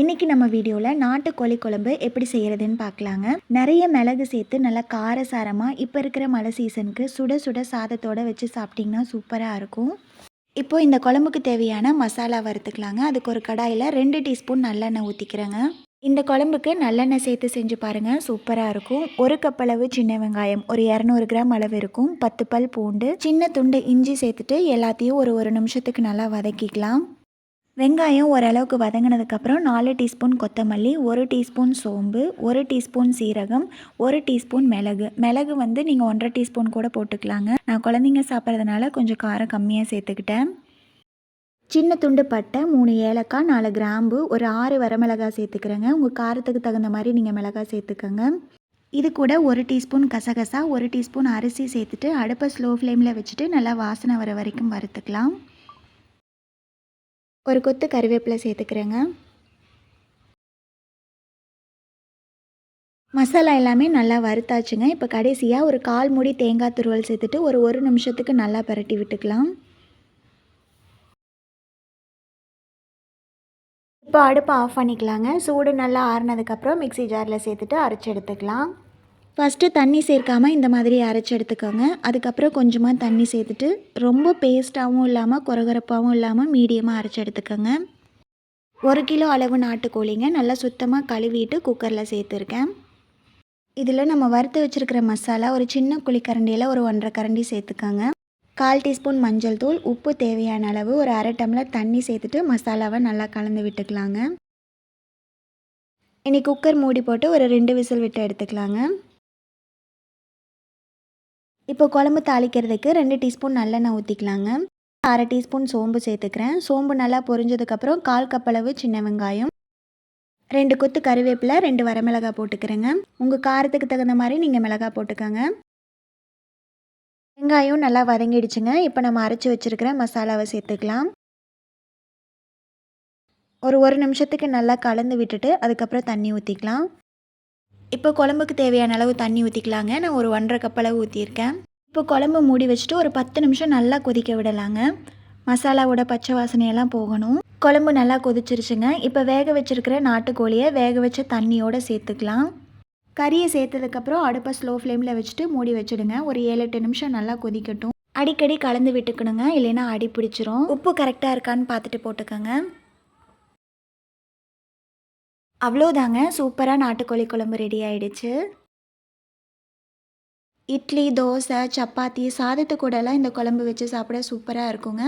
இன்றைக்கி நம்ம வீடியோவில் நாட்டுக்கோழி குழம்பு எப்படி செய்கிறதுன்னு பார்க்கலாங்க. நிறைய மிளகு சேர்த்து நல்லா காரசாரமாக இப்போ இருக்கிற மழை சீசனுக்கு சுட சுட சாதத்தோடு வச்சு சாப்பிட்டிங்கன்னா சூப்பராக இருக்கும். இப்போ இந்த குழம்புக்கு தேவையான மசாலா வறுத்துக்கலாங்க. அதுக்கு ஒரு கடாயில் ரெண்டு டீஸ்பூன் நல்லெண்ணெய் ஊற்றிக்கிறேங்க இந்த குழம்புக்கு நல்லெண்ணெய் சேர்த்து செஞ்சு பாருங்கள் சூப்பராக இருக்கும். ஒரு கப் அளவு சின்ன வெங்காயம் ஒரு இரநூறு கிராம் அளவு இருக்கும். பத்து பல் பூண்டு சின்ன துண்டு இஞ்சி சேர்த்துட்டு எல்லாத்தையும் ஒரு ஒரு நிமிஷத்துக்கு நல்லா வதக்கிக்கலாம். வெங்காயம் ஓரளவுக்கு வதங்கினதுக்கப்புறம் நாலு டீஸ்பூன் கொத்தமல்லி ஒரு டீஸ்பூன் சோம்பு ஒரு டீஸ்பூன் சீரகம் ஒரு டீஸ்பூன் மிளகு. மிளகு வந்து நீங்கள் ஒன்றரை டீஸ்பூன் கூட போட்டுக்கலாங்க. நான் குழந்தைங்க சாப்பிட்றதுனால கொஞ்சம் காரம் கம்மியாக சேர்த்துக்கிட்டேன். சின்ன துண்டு பட்டை மூணு ஏலக்காய் நாலு கிராம்பு ஒரு ஆறு வரமிளகாய் சேர்த்துக்கிறேங்க. உங்கள் காரத்துக்கு தகுந்த மாதிரி நீங்கள் மிளகாய் சேர்த்துக்கோங்க. இது கூட ஒரு டீஸ்பூன் கசகசா ஒரு டீஸ்பூன் அரிசி சேர்த்துட்டு அடுப்பை ஸ்லோ ஃப்ளேமில் வச்சுட்டு நல்லா வாசனை வர வரைக்கும் வறுத்துக்கலாம். ஒரு கொத்து கருவேப்பிலை சேர்த்துக்கிறேங்க. மசாலா எல்லாமே நல்லா வறுத்தாச்சுங்க. இப்போ கடைசியாக ஒரு கால் மூடி தேங்காய் துருவல் சேர்த்துட்டு ஒரு ஒரு நிமிஷத்துக்கு நல்லா பரட்டி விட்டுக்கலாம். இப்போ அடுப்பை ஆஃப் பண்ணிக்கலாங்க. சூடு நல்லா ஆறுனதுக்கப்புறம் மிக்சி ஜாரில் சேர்த்துட்டு அரைச்சி எடுத்துக்கலாம். ஃபஸ்ட்டு தண்ணி சேர்க்காமல் இந்த மாதிரி அரைச்சி எடுத்துக்கோங்க. அதுக்கப்புறம் கொஞ்சமாக தண்ணி சேர்த்துட்டு ரொம்ப பேஸ்ட்டாகவும் இல்லாமல் குறகுறப்பாகவும் இல்லாமல் மீடியமாக அரைச்சி எடுத்துக்கோங்க. ஒரு கிலோ அளவு நாட்டுக்கோழிங்க நல்லா சுத்தமாக கழுவிட்டு குக்கரில் சேர்த்துருக்கேன். இதில் நம்ம வறுத்து வச்சுருக்கிற மசாலா ஒரு சின்ன குழிக்கரண்டியில் ஒரு ஒன்றரை கரண்டி சேர்த்துக்கோங்க. கால் டீஸ்பூன் மஞ்சள் தூள் உப்பு தேவையான அளவு ஒரு அரை டம்ளர் தண்ணி சேர்த்துட்டு மசாலாவை நல்லா கலந்து விட்டுக்கலாங்க. இனி குக்கர் மூடி போட்டு ஒரு ரெண்டு விசில் விட்டு எடுத்துக்கலாங்க. இப்போ குழம்பு தாளிக்கிறதுக்கு ரெண்டு டீஸ்பூன் நல்லெண்ணெய் ஊற்றிக்கலாங்க அரை டீஸ்பூன் சோம்பு சேர்த்துக்கிறேன். சோம்பு நல்லா பொரிஞ்சதுக்கப்புறம் கால் கப்பளவு சின்ன வெங்காயம் ரெண்டு கொத்து கருவேப்பிலை ரெண்டு வரமிளகாய் போட்டுக்கிறேங்க. உங்கள் காரத்துக்கு தகுந்த மாதிரி நீங்கள் மிளகாய் போட்டுக்கோங்க. வெங்காயம் நல்லா வதங்கிடுச்சுங்க. இப்போ நம்ம அரைச்சி வச்சுருக்கிற மசாலாவை சேர்த்துக்கலாம். ஒரு ஒரு நிமிஷத்துக்கு நல்லா கலந்து விட்டுட்டு அதுக்கப்புறம் தண்ணி ஊற்றிக்கலாம் இப்போ குழம்புக்கு தேவையான அளவு தண்ணி ஊற்றிக்கலாங்க நான் ஒரு ஒன்றரை கப் அளவு இப்போ குழம்பு மூடி வச்சுட்டு ஒரு பத்து நிமிஷம் நல்லா கொதிக்க விடலாங்க. மசாலாவோட பச்சை வாசனையெல்லாம் போகணும். குழம்பு நல்லா கொதிச்சிருச்சுங்க. இப்போ வேக வச்சுருக்கிற நாட்டுக்கோழியை வேக வச்ச தண்ணியோடு சேர்த்துக்கலாம். கறியை சேர்த்ததுக்கப்புறம் அடுப்பை ஸ்லோ ஃப்ளேமில் வச்சுட்டு மூடி வச்சுடுங்க. ஒரு ஏழு எட்டு நிமிஷம் நல்லா கொதிக்கட்டும். அடிக்கடி கலந்து விட்டுக்கணுங்க. இல்லைன்னா அடி பிடிச்சிரும். உப்பு கரெக்டாக இருக்கான்னு பார்த்துட்டு போட்டுக்கோங்க. அவ்வளோதாங்க. சூப்பராக நாட்டுக்கோழி குழம்பு ரெடி ஆயிடுச்சு. இட்லி தோசை சப்பாத்தி சாதத்து கூடலாம் இந்த குழம்பு வச்சு சாப்பிட சூப்பராக இருக்குங்க.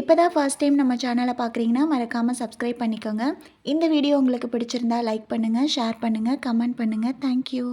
இப்போ தான் ஃபர்ஸ்ட் டைம் நம்ம சேனலை பார்க்குறீங்கன்னா மறக்காமல் சப்ஸ்கிரைப் பண்ணிக்கோங்க. இந்த வீடியோ உங்களுக்கு பிடிச்சிருந்தா லைக் பண்ணுங்கள் ஷேர் பண்ணுங்கள் கமெண்ட் பண்ணுங்கள் தேங்க்யூ